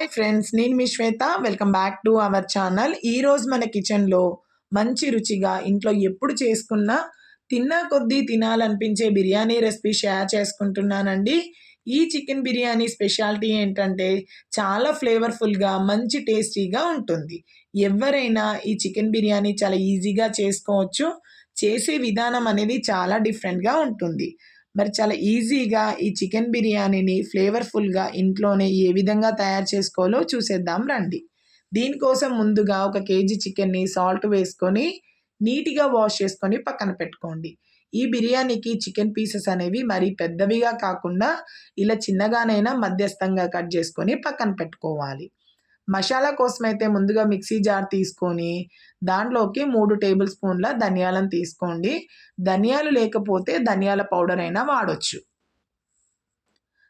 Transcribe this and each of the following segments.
Hi friends నేను మీ Swetha. Welcome back to our channel ఈరోజు మన కిచెన్లో మంచి రుచిగా ఇంట్లో ఎప్పుడు చేసుకున్నా తిన్నా కొద్దీ తినాలనిపించే బిర్యానీ రెసిపీ షేర్ చేసుకుంటున్నానండి. ఈ చికెన్ బిర్యానీ స్పెషాలిటీ ఏంటంటే చాలా ఫ్లేవర్ఫుల్గా మంచి టేస్టీగా ఉంటుంది. ఎవరైనా ఈ చికెన్ బిర్యానీ చాలా ఈజీగా చేసుకోవచ్చు. చేసే విధానం అనేది చాలా డిఫరెంట్గా ఉంటుంది. మరి చాలా ఈజీగా ఈ చికెన్ బిర్యానీని ఫ్లేవర్ఫుల్గా ఇంట్లోనే ఏ విధంగా తయారు చేసుకోవాలో చూసేద్దాం రండి. దీనికోసం ముందుగా ఒక కేజీ చికెన్ని సాల్ట్ వేసుకొని నీట్గా వాష్ చేసుకొని పక్కన పెట్టుకోండి. ఈ బిర్యానీకి చికెన్ పీసెస్ అనేవి మరీ పెద్దవిగా కాకుండా ఇలా చిన్నగానైనా మధ్యస్థంగా కట్ చేసుకొని పక్కన పెట్టుకోవాలి. మసాలా కోసం అయితే ముందుగా మిక్సీ జార్ తీసుకొని దాంట్లోకి మూడు టేబుల్ స్పూన్ల ధనియాలను తీసుకోండి. ధనియాలు లేకపోతే ధనియాల పౌడర్ అయినా వాడవచ్చు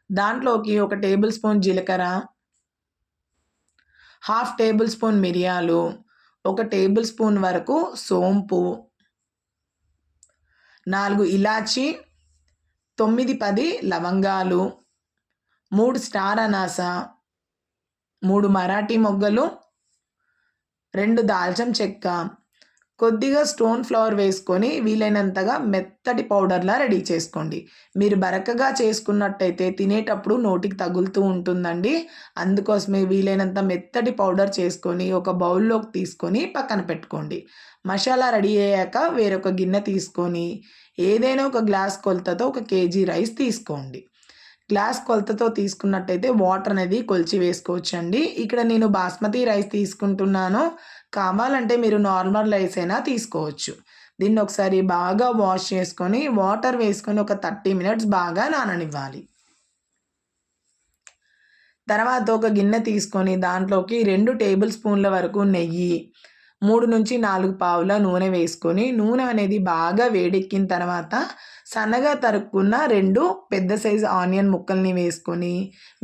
దాంట్లోకి ఒక టేబుల్ స్పూన్ జీలకర్ర హాఫ్ టేబుల్ స్పూన్ మిరియాలు ఒక టేబుల్ స్పూన్ వరకు సోంపు నాలుగు ఇలాచి తొమ్మిది పది లవంగాలు మూడు స్టార్ అనాస మూడు మరాఠీ మొగ్గలు రెండు దాల్చం చెక్క. కొద్దిగా స్టోన్ ఫ్లవర్ వేసుకొని వీలైనంతగా మెత్తటి పౌడర్లా రెడీ చేసుకోండి. మీరు బరకగా చేసుకున్నట్టయితే తినేటప్పుడు నోటికి తగులుతూ ఉంటుందండి. అందుకోసమే వీలైనంత మెత్తటి పౌడర్ చేసుకొని ఒక బౌల్లోకి తీసుకొని పక్కన పెట్టుకోండి. మసాలా రెడీ అయ్యాక వేరొక గిన్నె తీసుకొని ఏదైనా ఒక గ్లాస్ కొలతతో ఒక కేజీ రైస్ తీసుకోండి. గ్లాస్ కొలతతో తీసుకున్నట్టయితే వాటర్ అనేది కొలిచి వేసుకోవచ్చు అండి ఇక్కడ నేను బాస్మతి రైస్ తీసుకుంటున్నాను. కావాలంటే మీరు నార్మల్ రైస్ అయినా తీసుకోవచ్చు. దీన్ని ఒకసారి బాగా వాష్ చేసుకొని వాటర్ వేసుకొని ఒక థర్టీ మినిట్స్ బాగా నాననివ్వాలి. తర్వాత ఒక గిన్నె తీసుకొని దాంట్లోకి రెండు టేబుల్ స్పూన్ల వరకు నెయ్యి మూడు నుంచి నాలుగు పావుల నూనె వేసుకొని నూనె అనేది బాగా వేడెక్కిన తర్వాత సన్నగా తరుక్కున్న రెండు పెద్ద సైజు ఆనియన్ ముక్కల్ని వేసుకొని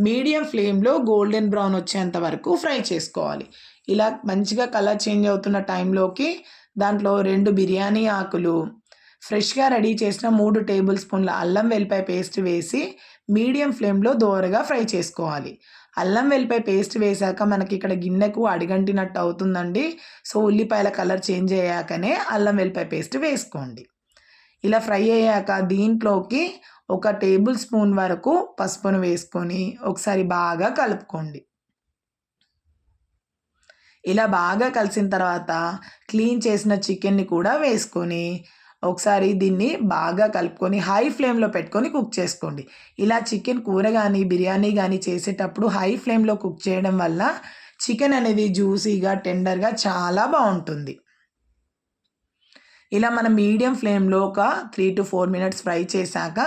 మీడియం ఫ్లేమ్లో గోల్డెన్ బ్రౌన్ వచ్చేంత వరకు ఫ్రై చేసుకోవాలి. ఇలా మంచిగా కలర్ చేంజ్ అవుతున్న టైంలోకి దాంట్లో రెండు బిర్యానీ ఆకులు ఫ్రెష్గా రెడీ చేసిన మూడు టేబుల్ స్పూన్ల అల్లం వెల్లిపాయ పేస్ట్ వేసి మీడియం ఫ్లేమ్లో దోరగా ఫ్రై చేసుకోవాలి. అల్లం వెల్లిపాయ పేస్ట్ వేశాక మనకి ఇక్కడ గిన్నెకు అడిగంటినట్టు అవుతుందండి. సో ఉల్లిపాయల కలర్ చేంజ్ అయ్యాకనే అల్లం వెల్లిపాయ పేస్ట్ వేసుకోండి. ఇలా ఫ్రై అయ్యాక దీంట్లోకి ఒక టేబుల్ స్పూన్ వరకు పసుపును వేసుకొని ఒకసారి బాగా కలుపుకోండి. ఇలా బాగా కలిసిన తర్వాత క్లీన్ చేసిన చికెన్ని కూడా వేసుకొని ఒకసారి దీన్ని బాగా కలుపుకొని హై ఫ్లేమ్లో పెట్టుకొని కుక్ చేసుకోండి. ఇలా చికెన్ కూర కానీ బిర్యానీ కానీ చేసేటప్పుడు హై ఫ్లేమ్లో కుక్ చేయడం వల్ల చికెన్ అనేది జ్యూసీగా టెండర్గా చాలా బాగుంటుంది. ఇలా మనం మీడియం ఫ్లేమ్లో ఒక three to four minutes fry చేశాక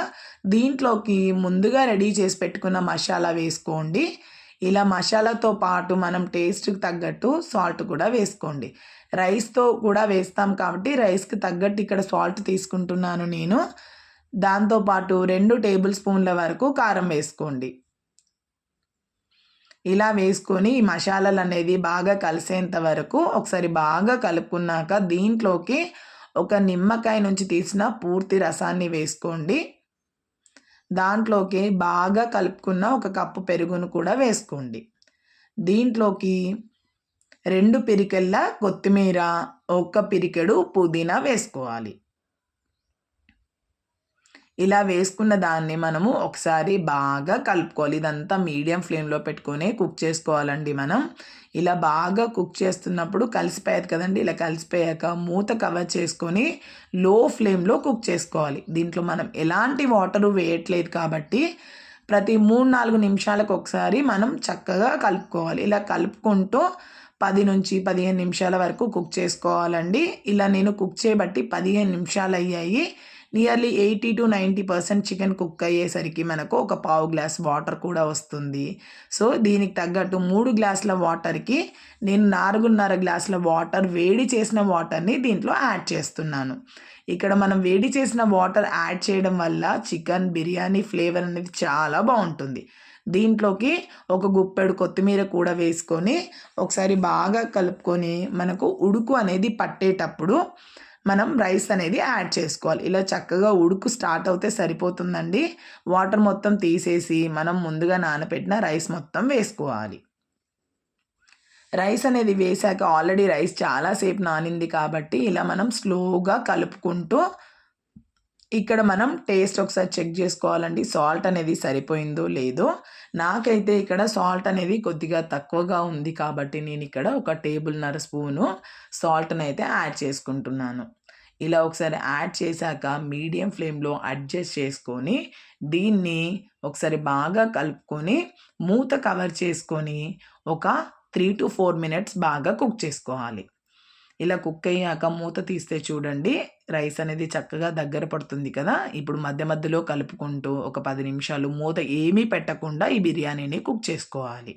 దీంట్లోకి ముందుగా రెడీ చేసి పెట్టుకున్న మసాలా వేసుకోండి. ఇలా మసాలాతో పాటు మనం టేస్ట్కి తగ్గట్టు సాల్ట్ కూడా వేసుకోండి. రైస్తో కూడా వేస్తాం కాబట్టి రైస్కి తగ్గట్టు ఇక్కడ సాల్ట్ తీసుకుంటున్నాను నేను. దాంతోపాటు రెండు టేబుల్ స్పూన్ల వరకు కారం వేసుకోండి. ఇలా వేసుకొని ఈ మసాలాలు అనేది బాగా కలిసేంత వరకు ఒకసారి బాగా కలుపుకున్నాక దీంట్లోకి ఒక నిమ్మకాయ నుంచి తీసిన పూర్తి రసాన్ని వేసుకోండి. దాంట్లోకి బాగా కలుపుకున్న ఒక కప్పు పెరుగును కూడా వేసుకోండి. దీంట్లోకి రెండు పిరికెళ్ళ కొత్తిమీర ఒక్క పిరికెడు పుదీనా వేసుకోవాలి. ఇలా వేసుకున్న దాన్ని మనము ఒకసారి బాగా కలుపుకోవాలి. ఇదంతా మీడియం ఫ్లేమ్లో పెట్టుకొని కుక్ చేసుకోవాలండి మనం. ఇలా బాగా కుక్ చేస్తున్నప్పుడు కలిసిపోయేది కదండి. ఇలా కలిసిపోయాక మూత కవర్ చేసుకొని లో ఫ్లేమ్లో కుక్ చేసుకోవాలి. దీంట్లో మనం ఎలాంటి వాటర్ వేయట్లేదు కాబట్టి ప్రతి మూడు నాలుగు నిమిషాలకు ఒకసారి మనం చక్కగా కలుపుకోవాలి. ఇలా కలుపుకుంటూ పది నుంచి పదిహేను నిమిషాల వరకు కుక్ చేసుకోవాలండి. ఇలా నేను కుక్ చేయబట్టి పదిహేను నిమిషాలు అయ్యాయి. Nearly eighty to ninety percent chicken cook అయ్యేసరికి మనకు ఒక పావు గ్లాస్ వాటర్ కూడా వస్తుంది. సో దీనికి తగ్గట్టు మూడు గ్లాసుల వాటర్కి నేను నాలుగున్నర గ్లాసుల వాటర్ వేడి చేసిన వాటర్ని దీంట్లో యాడ్ చేస్తున్నాను. ఇక్కడ మనం వేడి చేసిన వాటర్ యాడ్ చేయడం వల్ల చికెన్ బిర్యానీ ఫ్లేవర్ అనేది చాలా బాగుంటుంది. దీంట్లోకి ఒక గుప్పెడు కొత్తిమీర కూడా వేసుకొని ఒకసారి బాగా కలుపుకొని మనకు ఉడుకు అనేది పట్టేటప్పుడు మనం రైస్ అనేది యాడ్ చేసుకోవాలి. ఇలా చక్కగా ఉడుకు స్టార్ట్ అవుతే సరిపోతుందండి. వాటర్ మొత్తం తీసేసి మనం ముందుగా నానబెట్టిన రైస్ మొత్తం వేసుకోవాలి. రైస్ అనేది వేశాక ఆల్రెడీ రైస్ చాలాసేపు నానింది కాబట్టి ఇలా మనం స్లోగా కలుపుకుంటూ ఇక్కడ మనం టేస్ట్ ఒకసారి చెక్ చేసుకోవాలండి సాల్ట్ అనేది సరిపోయిందో లేదో నాకైతే ఇక్కడ సాల్ట్ అనేది కొద్దిగా తక్కువగా ఉంది కాబట్టి నేను ఇక్కడ ఒక టేబుల్‌న్నర స్పూను సాల్ట్‌ని అయితే యాడ్ చేసుకుంటున్నాను. ఇలా ఒకసారి యాడ్ చేశాక మీడియం ఫ్లేమ్‌లో అడ్జస్ట్ చేసుకొని దీన్ని ఒకసారి బాగా కలుపుకొని మూత కవర్ చేసుకొని ఒక 3-4 మినిట్స్ బాగా కుక్ చేసుకోవాలి. ఇలా కుక్ అయ్యాక మూత తీస్తే చూడండి రైస్ అనేది చక్కగా దగ్గర పడుతుంది కదా! ఇప్పుడు మధ్య మధ్యలో కలుపుకుంటూ ఒక పది నిమిషాలు మూత ఏమీ పెట్టకుండా ఈ బిర్యానీని కుక్ చేసుకోవాలి.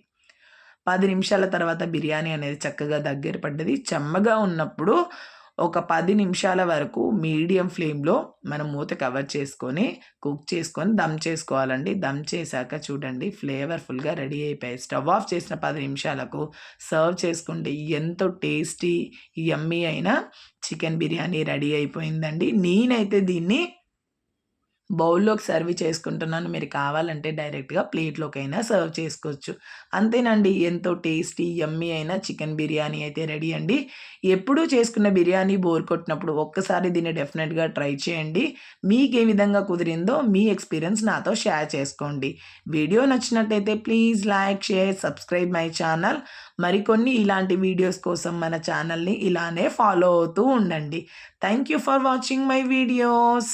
పది నిమిషాల తర్వాత బిర్యానీ అనేది చక్కగా దగ్గర పడ్డది. చెమ్మగా ఉన్నప్పుడు ఒక పది నిమిషాల వరకు మీడియం ఫ్లేమ్‌లో మనం మూత కవర్ చేసుకొని కుక్ చేసుకొని దమ్ చేసుకోవాలండి. దమ్ చేశాక చూడండి ఫ్లేవర్‌ఫుల్‌గా రెడీ అయిపోయాయి. స్టవ్ ఆఫ్ చేసిన పది నిమిషాలకు సర్వ్ చేసుకుంటే ఎంతో టేస్టీ, యమ్మీ అయిన చికెన్ బిర్యానీ రెడీ అయిపోయిందండి. నేనైతే దీన్ని బౌల్‌లోకి సర్వ్ చేసుకుంటున్నాను. మీరు కావాలంటే డైరెక్ట్‌గా ప్లేట్‌లోకైనా సర్వ్ చేసుకోవచ్చు. అంతేనండి ఎంతో టేస్టీ, యమ్మీ అయిన చికెన్ బిర్యానీ అయితే రెడీ అండి. ఎప్పుడూ చేసుకున్న బిర్యానీ బోర్ కొట్టినప్పుడు ఒక్కసారి దీన్ని డెఫినెట్గా ట్రై చేయండి. మీకు ఏ విధంగా కుదిరిందో మీ ఎక్స్‌పీరియన్స్ నాతో షేర్ చేసుకోండి. వీడియో నచ్చినట్టయితే please like, share, subscribe my channel. మరికొన్ని ఇలాంటి వీడియోస్ కోసం మన ఛానల్‌ని ఇలానే ఫాలో అవుతూ ఉండండి. Thank you for watching my videos.